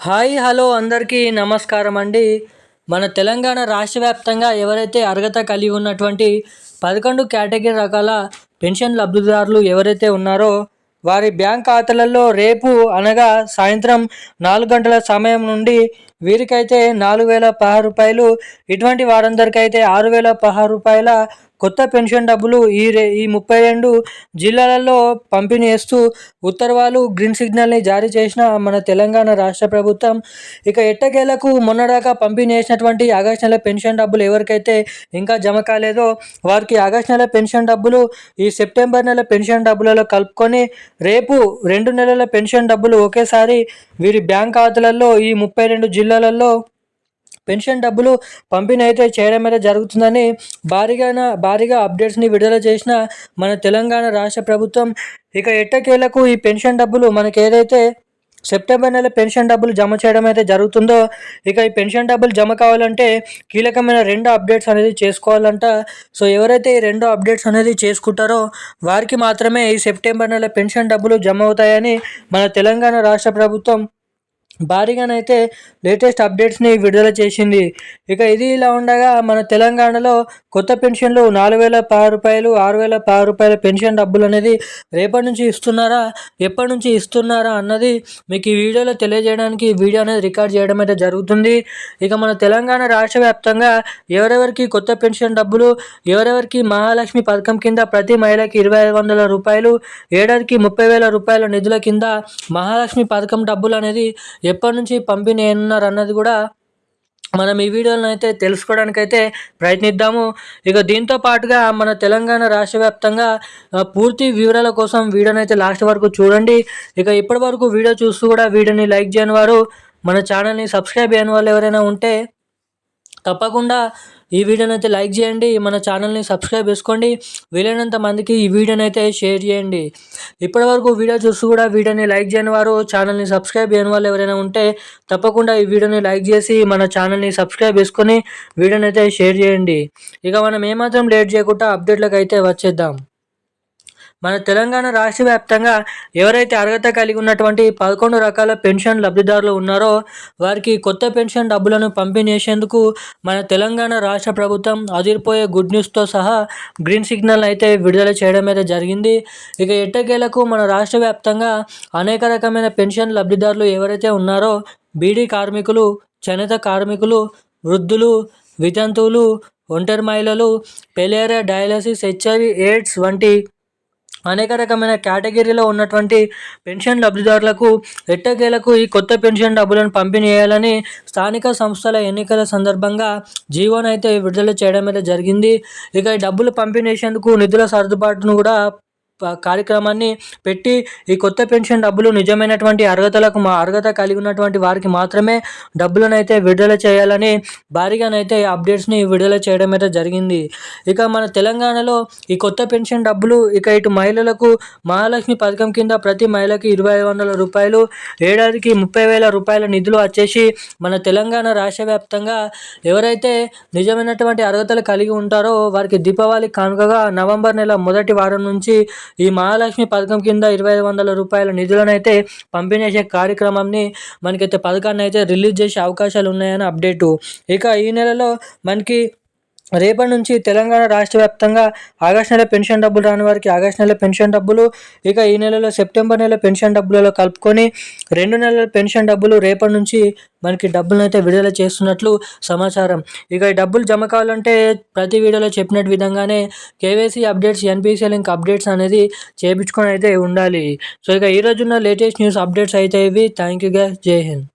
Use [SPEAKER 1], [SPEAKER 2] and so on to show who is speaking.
[SPEAKER 1] Hi hello అందరికీ నమస్కారం అండి. మన తెలంగాణ రాష్ట్ర వ్యాప్తంగా ఎవరైతే అర్హత కలిగి ఉన్నటువంటి పదకొండు కేటగిరీ రకాల పెన్షన్ లబ్ధిదారులు ఎవరైతే ఉన్నారో వారి బ్యాంక్ ఖాతాలలో రేపు అనగా సాయంత్రం నాలుగు గంటల సమయం నుండి వీరికైతే నాలుగు వేల పదహారు రూపాయలు ఇటువంటి వారందరికైతే ఆరు వేల పదహారు రూపాయల కొత్త పెన్షన్ డబ్బులు ఈ రే ఈ ముప్పై రెండు జిల్లాలలో పంపిణీ చేస్తూ ఉత్తర్వాలు గ్రీన్ సిగ్నల్ని జారీ చేసిన మన తెలంగాణ రాష్ట్ర ప్రభుత్వం ఇక ఎట్టకేలకు మొన్నడాకా పంపిణీ చేసినటువంటి ఆగస్టు నెల పెన్షన్ డబ్బులు ఎవరికైతే ఇంకా జమ కాలేదో వారికి ఆగస్టు నెల పెన్షన్ డబ్బులు ఈ సెప్టెంబర్ నెల పెన్షన్ డబ్బులలో కలుపుకొని రేపు రెండు నెలల పెన్షన్ డబ్బులు ఒకేసారి వీరి బ్యాంక్ ఖాతాలలో ఈ ముప్పై రెండు జిల్లాలలో పెన్షన్ డబ్బులు పంపిణీ అయితే చేయడం అయితే జరుగుతుందని భారీగా భారీగా అప్డేట్స్ని విడుదల చేసిన మన తెలంగాణ రాష్ట్ర ప్రభుత్వం. ఇక ఎట్టకేలకు ఈ పెన్షన్ డబ్బులు మనకి ఏదైతే సెప్టెంబర్ నెల పెన్షన్ డబ్బులు జమ చేయడం అయితే జరుగుతుందో ఇక ఈ పెన్షన్ డబ్బులు జమ కావాలంటే కీలకమైన రెండు అప్డేట్స్ అనేది చేసుకోవాలంట. సో ఎవరైతే ఈ రెండు అప్డేట్స్ అనేది చేసుకుంటారో వారికి మాత్రమే ఈ సెప్టెంబర్ నెల పెన్షన్ డబ్బులు జమ అవుతాయని మన తెలంగాణ రాష్ట్ర ప్రభుత్వం భారీగానైతే లేటెస్ట్ అప్డేట్స్ని విడుదల చేసింది. ఇక ఇది ఇలా ఉండగా మన తెలంగాణలో కొత్త పెన్షన్లు నాలుగు వేల పది రూపాయలు ఆరు వేల పది రూపాయల పెన్షన్ డబ్బులు అనేది రేపటి నుంచి ఇస్తున్నారా ఎప్పటి నుంచి ఇస్తున్నారా అన్నది మీకు ఈ వీడియోలో తెలియజేయడానికి వీడియో అనేది రికార్డ్ చేయడం అయితే జరుగుతుంది. ఇక మన తెలంగాణ రాష్ట్ర వ్యాప్తంగా ఎవరెవరికి కొత్త పెన్షన్ డబ్బులు ఎవరెవరికి మహాలక్ష్మి పథకం కింద ప్రతి మహిళకి ఇరవై ఐదు వందల రూపాయలు ఏడాదికి ముప్పై వేల రూపాయల నిధుల కింద మహాలక్ష్మి పథకం డబ్బులు అనేది ఎప్పటి నుంచి పంపిణీ అయినారు అన్నది కూడా మనం ఈ వీడియోలను అయితే తెలుసుకోవడానికైతే ప్రయత్నిద్దాము. ఇక దీంతో పాటుగా మన తెలంగాణ రాష్ట్ర వ్యాప్తంగా పూర్తి వివరాల కోసం వీడియోని అయితే లాస్ట్ వరకు చూడండి. ఇక ఇప్పటి వరకు వీడియో చూస్తూ కూడా వీడియోని లైక్ చేయని వారు మన ఛానల్ని సబ్స్క్రైబ్ చేయని వాళ్ళు ఎవరైనా ఉంటే తప్పకుండా ఈ వీడియోని అయితే లైక్ చేయండి మన ఛానల్ని సబ్స్క్రైబ్ చేసుకోండి వీలైనంత మందికి ఈ వీడియోని అయితే షేర్ చేయండి. ఇప్పటివరకు వీడియో చూస్తూ కూడా వీడియోని లైక్ చేయని వారు ఛానల్ని సబ్స్క్రైబ్ చేయని వాళ్ళు ఎవరైనా ఉంటే తప్పకుండా ఈ వీడియోని లైక్ చేసి మన ఛానల్ని సబ్స్క్రైబ్ చేసుకొని వీడియోని అయితే షేర్ చేయండి. ఇక మనం ఏమాత్రం లేట్ చేయకుండా అప్డేట్లకు అయితే వచ్చేద్దాం. మన తెలంగాణ రాష్ట్ర వ్యాప్తంగా ఎవరైతే అర్హత కలిగి ఉన్నటువంటి పదకొండు రకాల పెన్షన్ లబ్ధిదారులు ఉన్నారో వారికి కొత్త పెన్షన్ డబ్బులను పంపిణీసేందుకు మన తెలంగాణ రాష్ట్ర ప్రభుత్వం అదిరిపోయే గుడ్ న్యూస్తో సహా గ్రీన్ సిగ్నల్ అయితే విడుదల చేయడం అయితే జరిగింది. ఇక ఎట్టకేలకు మన రాష్ట్ర వ్యాప్తంగా అనేక రకమైన పెన్షన్ లబ్ధిదారులు ఎవరైతే ఉన్నారో బీడీ కార్మికులు చేనేత కార్మికులు వృద్ధులు వితంతువులు ఒంటరి మహిళలు పెలేరా డయాలసిస్ హెచ్ఐవి ఎయిడ్స్ వంటి అనేక రకమైన కేటగిరీలో ఉన్నటువంటి పెన్షన్ లబ్ధిదారులకు ఎట్టకేలకు ఈ కొత్త పెన్షన్ డబ్బులను పంపిణీ చేయాలని స్థానిక సంస్థల ఎన్నికల సందర్భంగా జీవోనైతే విడుదల చేయడం అయితే జరిగింది. ఇక ఈ డబ్బులు పంపిణీ చేసేందుకు నిధుల సర్దుబాటును కూడా కార్యక్రమాన్ని పెట్టి ఈ కొత్త పెన్షన్ డబ్బులు నిజమైనటువంటి అర్హతలకు మా అర్హత కలిగి ఉన్నటువంటి వారికి మాత్రమే డబ్బులనైతే విడుదల చేయాలని భారీగానైతే అప్డేట్స్ని విడుదల చేయడం అయితే జరిగింది. ఇక మన తెలంగాణలో ఈ కొత్త పెన్షన్ డబ్బులు ఇక ఇటు మహిళలకు మహాలక్ష్మి పథకం కింద ప్రతి మహిళకి ఇరవై ఐదు వందల రూపాయలు ఏడాదికి ముప్పై వేల రూపాయల నిధులు వచ్చేసి మన తెలంగాణ రాష్ట్ర వ్యాప్తంగా ఎవరైతే నిజమైనటువంటి అర్హతలు కలిగి ఉంటారో వారికి దీపావళి కానుకగా నవంబర్ నెల మొదటి వారం నుంచి ఈ మహాలక్ష్మి పథకం కింద ఇరవై ఐదు వందల రూపాయల నిధులను అయితే పంపిణీ చేసే కార్యక్రమాన్ని మనకైతే పథకాన్ని అయితే రిలీజ్ చేసే అవకాశాలు ఉన్నాయని అప్డేటు. ఇక ఈ నెలలో మనకి రేపటి నుంచి తెలంగాణ రాష్ట్ర వ్యాప్తంగా ఆగస్ట్ నెల పెన్షన్ డబ్బులు రాని వారికి ఆగస్ట్ నెల పెన్షన్ డబ్బులు ఇక ఈ నెలలో సెప్టెంబర్ నెల పెన్షన్ డబ్బులలో కలుపుకొని రెండు నెలల పెన్షన్ డబ్బులు రేపటి నుంచి మనకి డబ్బులను అయితే విడుదల చేస్తున్నట్లు సమాచారం. ఇక ఈ డబ్బులు జమ కావాలంటే ప్రతి వీడియోలో చెప్పినట్టు విధంగానే KYC updates NPCL link updates అనేది చేయించుకొని అయితే ఉండాలి. సో ఇక ఈ లేటెస్ట్ న్యూస్ అప్డేట్స్ అయితే ఇవి. థ్యాంక్ యూ గా జై హింద్.